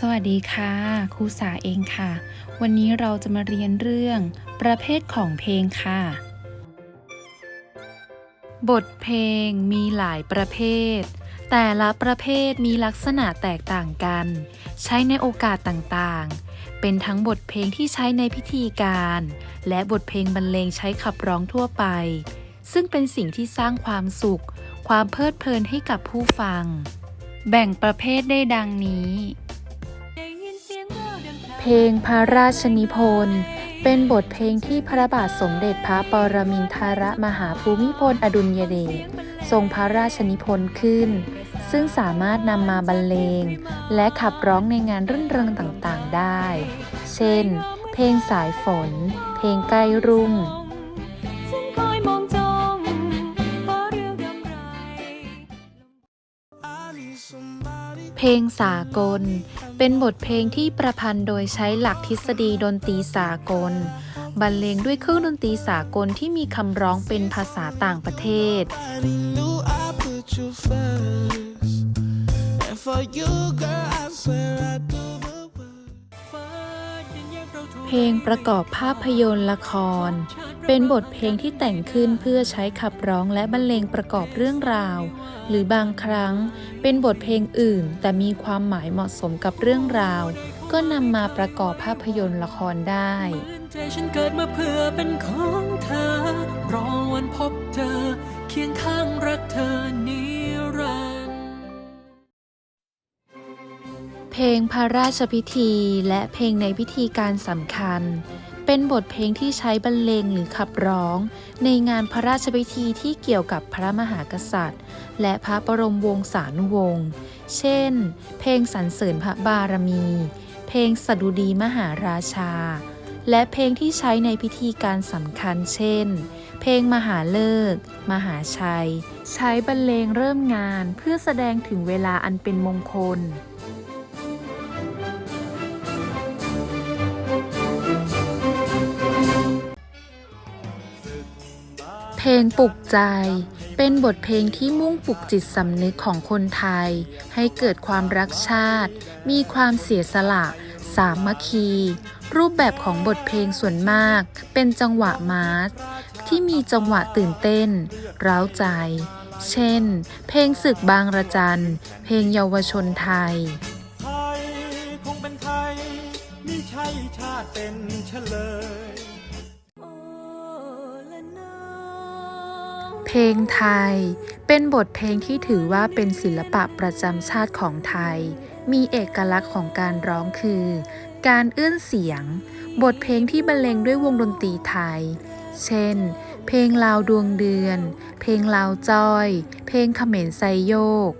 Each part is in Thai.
สวัสดีค่ะครูสาเองค่ะ วันนี้เราจะมาเรียนเรื่อง ประเภทของเพลงค่ะ บทเพลงมีหลายประเภท แต่ละประเภทมีลักษณะแตกต่างกัน ใช้ในโอกาสต่างๆ เป็นทั้งบทเพลงที่ใช้ในพิธีการ และบทเพลงบรรเลงใช้ขับร้องทั่วไป ซึ่งเป็นสิ่งที่สร้างความสุข ความเพลิดเพลินให้กับผู้ฟัง แบ่งประเภทได้ดังนี้ เพลงพระราชนิพนธ์เป็นบทเพลงที่พระบาทสมเด็จพระปรมินทรมหาภูมิพลอดุลยเดชทรงพระราชนิพนธ์ขึ้น ซึ่งสามารถนำมาบรรเลง และขับร้องในงานรื่นเริงต่างๆได้ เช่น เพลงสายฝน เพลงใกล้รุ่ง เพลงสากล เป็นบทเพลงที่ประพันธ์โดยใช้หลักทฤษฎีดนตรีสากล บรรเลงด้วยเครื่องดนตรีสากลที่มีคำร้องเป็นภาษาต่างประเทศ เพลงประกอบภาพยนตร์ละคร เป็นบทเพลงที่แต่งขึ้นเพื่อใช้ขับร้องและบรรเลงประกอบเรื่องราว หรือบางครั้งเป็นบทเพลงอื่น แต่มีความหมายเหมาะสมกับเรื่องราว ก็นำมาประกอบภาพยนตร์ละครได้เหมือนใจฉันเกิดมาเพื่อเป็นของเธอ รอวันพบเจอเคียงข้างรักเธอนิรันดร์เพลงพระราชพิธีและเพลงในพิธีการสำคัญ เป็นบทเพลงที่ใช้บรรเลงหรือขับร้อง ในงานพระราชพิธีที่เกี่ยวกับพระมหากษัตริย์ และพระบรมวงศานุวงศ์ เช่น เพลงสรรเสริญพระบารมี เพลงสดุดีมหาราชา และเพลงที่ใช้ในพิธีการสำคัญ เช่น เพลงมหาเลิก มหาชัย ใช้บรรเลงเริ่มงานเพื่อแสดงถึงเวลาอันเป็นมงคล พลงปลุกใจ เป็นบทเพลงที่มุ่งปลุกจิตสำนึกของคนไทย ให้เกิดความรักชาติ มีความเสียสละ สามัคคี รูปแบบของบทเพลงส่วนมาก เป็นจังหวะมาร์ชที่มีจังหวะตื่นเต้น ร้าวใจ เช่น เพลงศึกบางระจัน เพลงเยาวชนไทยไทยคงเป็นไทยมิใช่ชาติเป็นเฉลย เพลงไทย เป็นบทเพลงที่ถือว่าเป็นศิลปะประจำชาติของไทย มีเอกลักษณ์ของการร้องคือ การเอื้อนเสียง บทเพลงที่บรรเลงด้วยวงดนตรีไทย เช่น เพลงลาวดวงเดือน เพลงลาวจ้อย เพลงเขมรไซโยก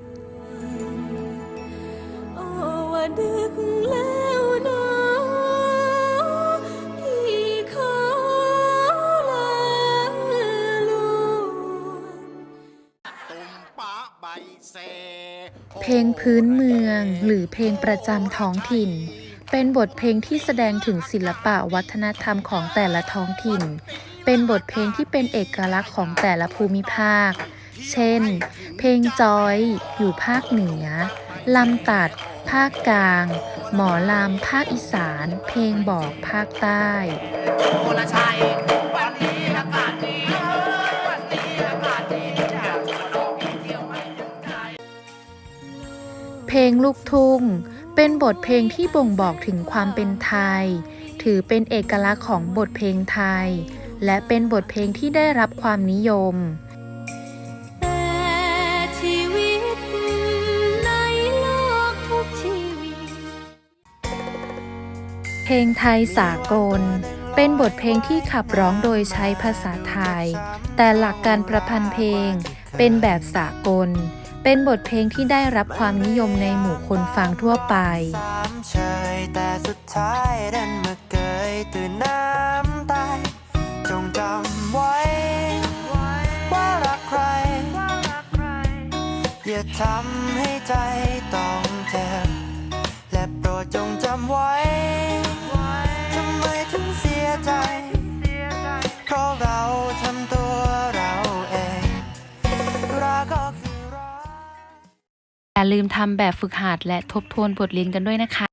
เซเพลงพื้นเมืองหรือเพลงประจำท้องถิ่น เป็นบทเพลงที่แสดงถึงศิลปะวัฒนธรรมของแต่ละท้องถิ่น เป็นบทเพลงที่เป็นเอกลักษณ์ของแต่ละภูมิภาค เช่น เพลงจอยอยู่ภาคเหนือลำตัด ภาคกลาง หมอลำภาคอีสาน เพลงบอกภาคใต้ ลงลูกทุ่ง เป็นบทเพลงที่บ่งบอกถึงความเป็นไทย ถือเป็นเอกลักษณ์ของบทเพลงไทย และเป็นบทเพลงที่ได้รับความนิยมแต่ชีวิตในโลกทุกชีวิตเพลงไทยสากล เป็นบทเพลงที่ขับร้องโดยใช้ภาษาไทย แต่หลักการประพันธ์เพลงเป็นแบบสากล เป็นบทเพลงที่ได้รับความนิยมในหมู่คนฟังทั่วไป แต่สุดท้ายดันมาเกยตื่นน้ำตายจงจำไว้ ว่ารักใคร อย่าทำให้ใจต้องเจ็บและโปรดจงจำไว้ อย่าลืมทำแบบฝึกหัดและทบทวนบทเรียนกันด้วยนะคะ